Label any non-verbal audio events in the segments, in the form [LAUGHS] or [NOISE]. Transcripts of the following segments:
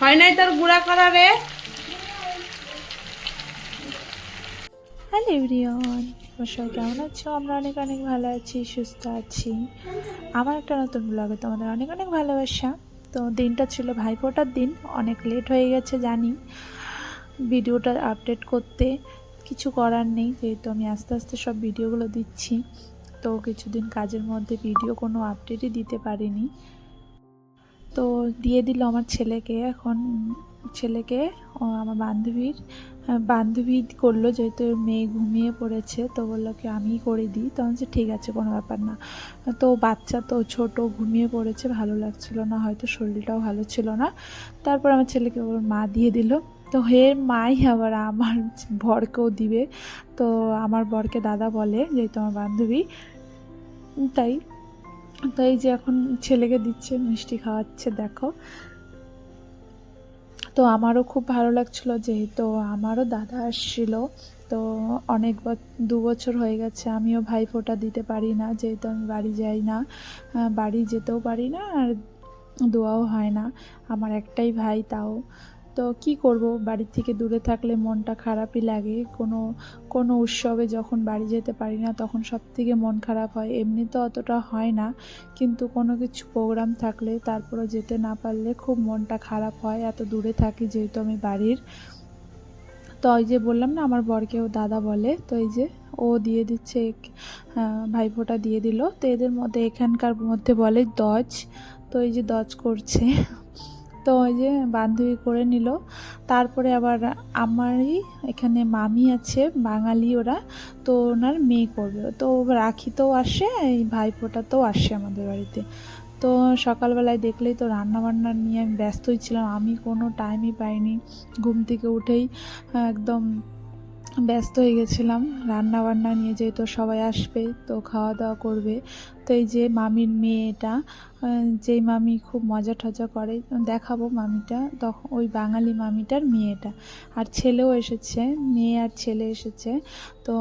হয় নাই তোর গুড়া করা রে? হ্যালো এভরিওয়ান তোমার সবাই কেমন আছো? আমরা অনেক অনেক ভালো আছি, সুস্থ আছি। আমার একটা নতুন ব্লগে তোমাদের অনেক অনেক ভালোবাসা। তো দিনটা ছিল ভাইফোঁটার দিন, অনেক লেট হয়ে গেছে জানি ভিডিওটা আপডেট করতে, কিছু করার নেই, যেহেতু আমি আস্তে আস্তে সব ভিডিওগুলো দিচ্ছি। তো কিছুদিন কাজের মধ্যে ভিডিও কোনো আপডেটই দিতে পারিনি। তো দিয়ে দিল আমার ছেলেকে। এখন ছেলেকে আমার বান্ধবীর বান্ধবী করল যেহেতু মেয়ে ঘুমিয়ে পড়েছে, তো বলল কি আমিই করে দিই। তো আমি ঠিক আছে, কোনো ব্যাপার না। তো বাচ্চা তো ছোট, ঘুমিয়ে পড়েছে, ভালো লাগছিল না, হয়তো শরীরটাও ভালো ছিল না। তারপর আমার ছেলেকে ওর মা দিয়ে দিল। তো হে মাই, আবার আমার বরকেও দিবে। তো আমার বরকে দাদা বলে, যেহেতু আমার বান্ধবী তাই তাই যে এখন ছেলেকে দিচ্ছে, মিষ্টি খাওয়াচ্ছে, দেখো। তো আমারও খুব ভালো লাগছিল যেহেতু আমারও দাদা আসছিল, তো অনেক দু বছর হয়ে গেছে, আমিও ভাই ফোঁটা দিতে পারি না, যেহেতু আমি বাড়ি যাই না। বাড়ি যেতেও পারি না আর দোয়াও হয় না। আমার একটাই ভাই, তাও তো কি করব? বাড়ির থেকে দূরে থাকলে মনটা খারাপই লাগে। কোনো কোনো উৎসবে যখন বাড়ি যেতে পারি না তখন সব থেকে মন খারাপ হয়। এমনি তো অতটা হয় না কিন্তু কোনো কিছু প্রোগ্রাম থাকলে তারপরে যেতে না পারলে খুব মনটা খারাপ হয়। এত দূরে থাকি যেহেতু আমি বাড়ির। তো ওই যে বললাম না আমার বরকেও দাদা বলে তো এই যে ও দিয়ে দিচ্ছে আহ, ভাইফোঁটা দিয়ে দিল। তো এদের মধ্যে এখানকার মধ্যে বলে দজ। তো এই যে দজ করছে। তো ওই যে বান্ধবী করে নিল। তারপরে আবার আমারই এখানে মামি আছে, বাঙালি ওরা, তো ওনার মেয়ে করবে। তো রাখিতেও আসে, এই ভাইফোঁটাতেও আসে আমাদের বাড়িতে। তো সকালবেলায় দেখলেই তো রান্না বান্না নিয়ে আমি ব্যস্তই ছিলাম। আমি কোনো টাইমই পাইনি। ঘুম থেকে উঠেই একদম ব্যস্ত হয়ে গেছিলাম। রান্না বান্না নিয়ে যেহেতু সবাই আসবে, তো খাওয়া দাওয়া করবে। তো এই যে মামির মেয়ে এটা যেই মামি খুব মজা টজা করে, দেখাবো মামিটা তখন ওই বাঙালি মামিটার মেয়েটা। আর ছেলেও এসেছে, মেয়ে আর ছেলে এসেছে। তো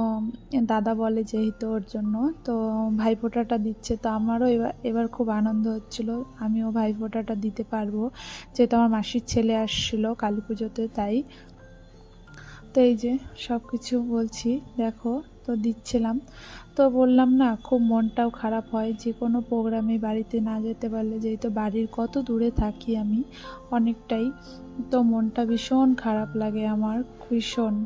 দাদা বলে যেহেতু ওর জন্য, তো ভাইফোঁটাটা দিচ্ছে। তো আমারও এবার এবার খুব আনন্দ হচ্ছিল, আমিও ভাইফোঁটাটা দিতে পারব। যেহেতু আমার মাসির ছেলে আসছিল কালী পুজোতে, তাই তো এই যে সব কিছু বলছি, দেখো, তো দিচ্ছিলাম। তো বললাম না, খুব মনটাও খারাপ হয় যে কোনো প্রোগ্রামে বাড়িতে না যেতে পারলে যেহেতু বাড়ির কত দূরে থাকি আমি অনেকটাই, তো মনটা ভীষণ খারাপ লাগে আমার, ভীষণ।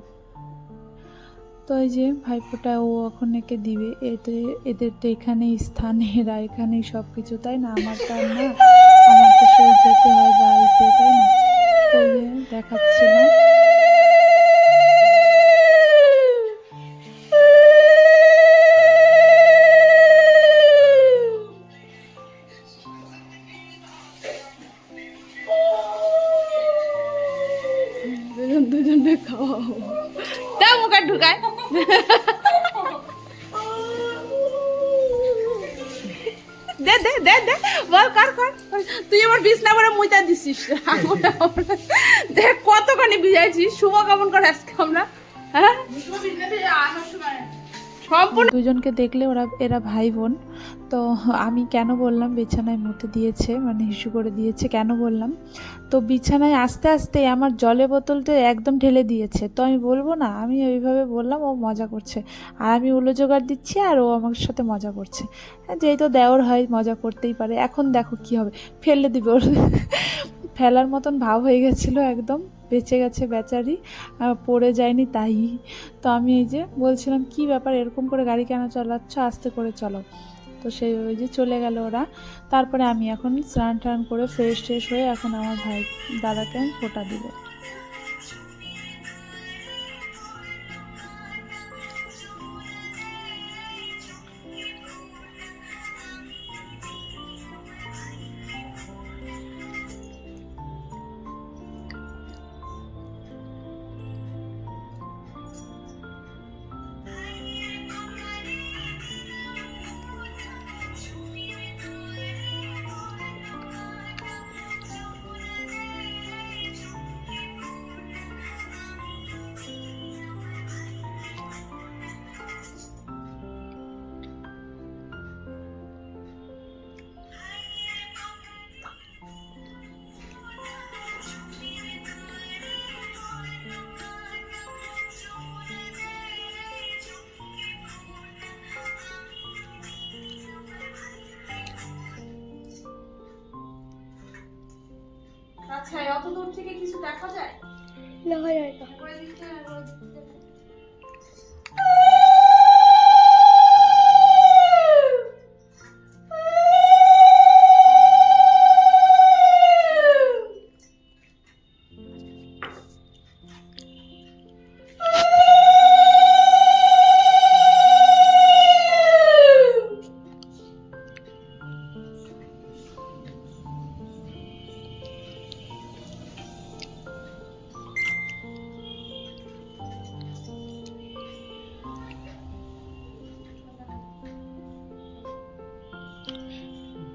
তো এই যে ভাইফোঁটা ও এখন একে দিবে, এতে, এদের তো এখানেই স্থান, এরা এখানেই সব কিছু তাই না? আমার তো না, আমার তো সেই যেতে হয় বাড়িতে, তাই না? তো এই যে দুজন দুজনে খাওয়াবো দাও মুখে ঢুকায় দে দে দে দে বল কর তুই আমার। দিছিস দেখ কতখানি বিজাইছিস শুভ কেমন করে আজকে আমরা হ্যাঁ সম্পূর্ণ দুজনকে দেখলে ওরা এরা ভাই বোন। তো আমি কেন বললাম বিছানায় মুতে দিয়েছে মানে হিসু করে দিয়েছে কেন বললাম? তো বিছানায় আস্তে আস্তে আমার জলের বোতলটা একদম ঢেলে দিয়েছে। তো আমি বলব না আমি ওইভাবে বললাম ও মজা করছে। আর আমি উলো জোগাড় দিচ্ছি আর ও আমার সাথে মজা করছে। হ্যাঁ, যেহেতু দেওর হয় মজা করতেই পারে। এখন দেখো কি হবে ফেলে দিবে ওর। ফেলার মতন ভাব হয়ে গেছিল একদম। বেঁচে গেছে বেচারি পড়ে যায়নি তাই। তো আমি এই যে বলছিলাম, কি ব্যাপার? এরকম করে গাড়ি কেন চালাচ্ছ? আস্তে করে চলো। তো সেই ওই যে চলে গেল ওরা। তারপরে আমি এখন স্নান টান করে ফ্রেশ ট্রেশ হয়ে এখন আমার ভাই দাদাকে আমি ফোটা দিব। আচ্ছা অত দূর থেকে কিছু দেখা যায়? না হয় না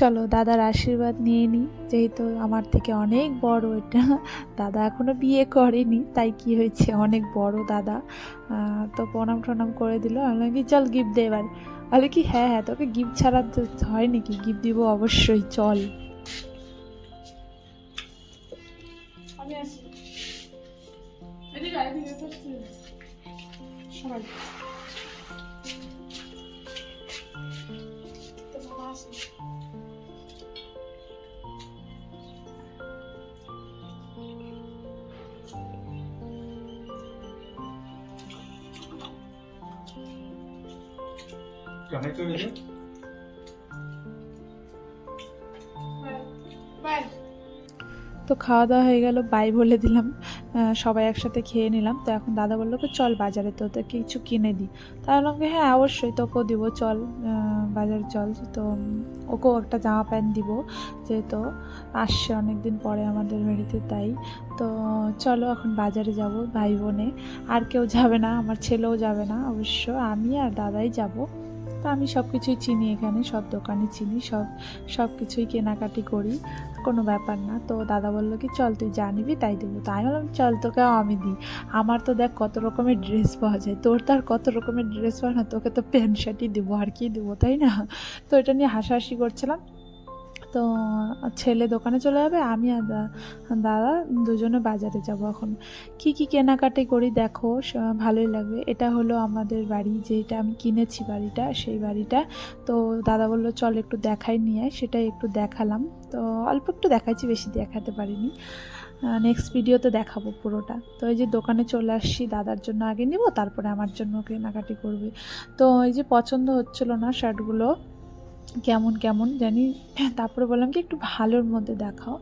চলো দাদার আশীর্বাদ নিয়ে নিই যেহেতু আমার থেকে অনেক বড় এটা, দাদা এখনও বিয়ে করেনি, তাই কি হয়েছে? অনেক বড় দাদা। তো প্রণাম টনাম করে দিল। আমি কি চল গিফট দে এবার। বলে কি হ্যাঁ হ্যাঁ তোকে গিফট ছাড়া তো হয় নাকি? গিফট দিব অবশ্যই, চল। আমি। তো বাবা তো খাওয়া দাওয়া হয়ে গেল বাই বলে দিলাম। সবাই একসাথে খেয়ে নিলাম। তো এখন দাদা বলল কি চল বাজারে তো তোকে কিছু কিনে দিই। তা বললাম কি হ্যাঁ অবশ্যই তোকেও দিব চল বাজারে চল। তো ওকেও একটা জামা প্যান্ট দিব যেহেতু আসছে অনেক দিন পরে আমাদের বাড়িতে তাই। তো চলো এখন বাজারে যাব ভাই বোনে। আর কেউ যাবে না আমার ছেলেও যাবে না অবশ্য। আমি আর দাদাই যাব। তো আমি সব কিছুই চিনি এখানে, সব দোকানে চিনি, সব সব কিছুই কেনাকাটি করি, কোনো ব্যাপার না। তো দাদা বলল কি, চল তুই যা নিবি, তাই দেবো। তাই বললাম, চল তোকে আমি দিই। আমার তো দেখ কত রকমের ড্রেস পাওয়া যায়, তোর তো আর কত রকমের ড্রেস পাওয়া না, তোকে তো প্যান্ট শার্টই দেবো, আর কি দেবো, তাই না? তো এটা নিয়ে হাসাহাসি করছিলাম। তো ছেলে দোকানে চলে যাবে, আমি আর দাদা দুজনে বাজারে যাব এখন। কি কি কেনাকাটি করি দেখো ভালোই লাগবে। এটা হলো আমাদের বাড়ি, যেটা আমি কিনেছি বাড়িটা, সেই বাড়িটা। তো দাদা বলল, চল একটু দেখাই, নিয়ে সেটাই একটু দেখালাম। তো অল্প একটু দেখাচ্ছি, বেশি দেখাতে পারিনি। নেক্সট ভিডিওতে দেখাবো পুরোটা। তো এই যে দোকানে চলে আসছি, দাদার জন্য আগে নিব, তারপরে আমার জন্য কেনাকাটি করবে। তো এই যে পছন্দ হচ্ছিল না শার্টগুলো কেমন কেমন জানি। তারপরে বললাম কি, একটু ভালোর মধ্যে দেখাও।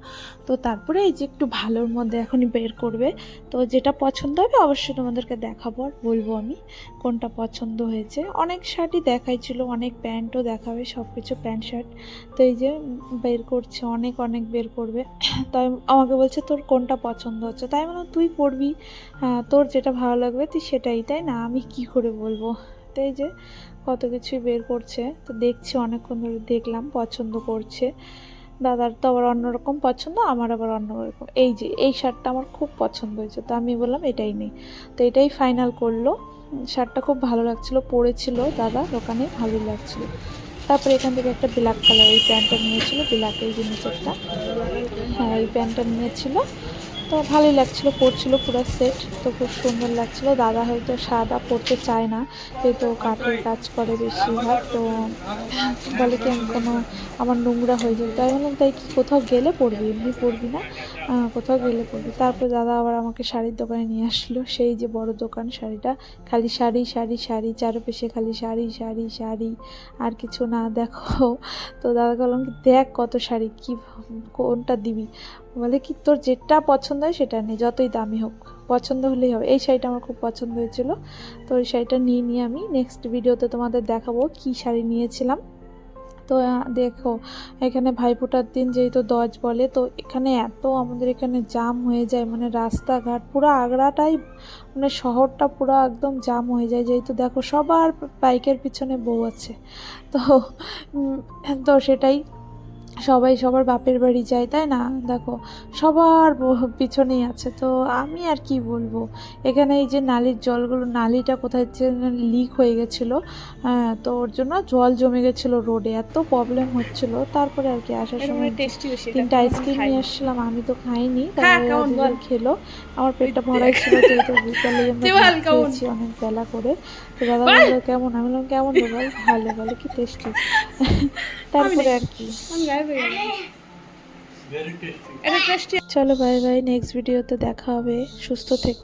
তো তারপরে এই যে একটু ভালোর মধ্যে এখনই বের করবে। তো যেটা পছন্দ হবে অবশ্যই তোমাদেরকে দেখাবো আর বলব আমি কোনটা পছন্দ হয়েছে। অনেক শার্টই দেখাইছিল, অনেক প্যান্টও দেখাবে সব কিছু প্যান্ট শার্ট। তো এই যে বের করছে, অনেক অনেক বের করবে। তাই আমাকে বলছে, তোর কোনটা পছন্দ হচ্ছে? তাই মানে তুই পড়বি তোর যেটা ভালো লাগবে, তুই সেটাই। তাই না, আমি কি করে বলব? এই যে কত কিছুই বের করছে। তো দেখছি অনেকক্ষণ ধরে দেখলাম পছন্দ করছে। দাদার তো আবার অন্যরকম পছন্দ, আমার আবার অন্যরকম। এই যে, এই শার্টটা আমার খুব পছন্দ হয়েছে। তো আমি বললাম, এটাই নেই। তো এটাই ফাইনাল করল। শার্টটা খুব ভালো লাগছিল, পরেছিল দাদা, দোকানে ভালোই লাগছিল। তারপরে এখান থেকে একটা ব্ল্যাক কালার এই প্যান্টটা নিয়েছিল ব্ল্যাক এই নিচেরটা হ্যাঁ এই প্যান্টটা নিয়েছিল। তো ভালোই লাগছিল, পরছিল পুরো সেট তো খুব সুন্দর লাগছিল। দাদা হয়তো সাদা পরতে চায় না, যেহেতু কাঠের কাজ করে বেশিরভাগ, তো বলে কি আমি কোনো, আমার নোংরা হয়ে যাবে। তাই বললাম, তাই কি কোথাও গেলে পরবি? এমনি পরবি না? কোথাও গেলে পরবি। তারপর দাদা আবার আমাকে শাড়ির দোকানে নিয়ে আসলো। সেই যে বড় দোকান, শাড়িটা খালি শাড়ি শাড়ি শাড়ি, চারপাশে খালি শাড়ি শাড়ি শাড়ি, আর কিছু না, দেখো। তো দাদা বললাম কি, দেখ কত শাড়ি, কি, কোনটা দিবি? বলে কি, তোর যেটা পছন্দ হয় সেটা নেই যতই দামি হোক। পছন্দ হলেই হবে। এই শাড়িটা আমার খুব পছন্দ হয়েছিল। তো ওই শাড়িটা নিয়ে নিয়ে আমি নেক্সট ভিডিওতে তোমাদের দেখাবো কি শাড়ি নিয়েছিলাম। তো দেখো, এখানে ভাইফোঁটার দিন যেহেতু দশ বলে, তো এখানে এত আমাদের এখানে জাম হয়ে যায় মানে রাস্তাঘাট পুরো আগ্রাটাই মানে শহরটা পুরো একদম জাম হয়ে যায়। যেহেতু দেখো সবার বাইকের পিছনে বউ আছে। তো তো সেটাই সবাই সবার বাপের বাড়ি যায় তাই না? দেখো সবার পিছনেই আছে। তো আমি আর কি বলব? এখানে এই যে নালির জলগুলো নালিটা কোথায় লিক হয়ে গেছিল। হ্যাঁ তো ওর জন্য জল জমে গেছিল রোডে। এত প্রবলেম হচ্ছিল। তারপরে আর কি আসার সময় তিনটা আইসক্রিম নিয়ে আসছিলাম আমি তো খাইনি। কেমন খেলো। আমার পেটটা ভরাই ছিল [LAUGHS] যেহেতু বিকালে? খেয়েছি অনেক বেলা করে। তো দাদা বলল কেমন? আমি বললাম কেমন বল? ভালো বলে কি টেস্টি [LAUGHS] তারপরে আর কি. চলো বাই বাই নেক্সট ভিডিওতে দেখা হবে। সুস্থ থেকে।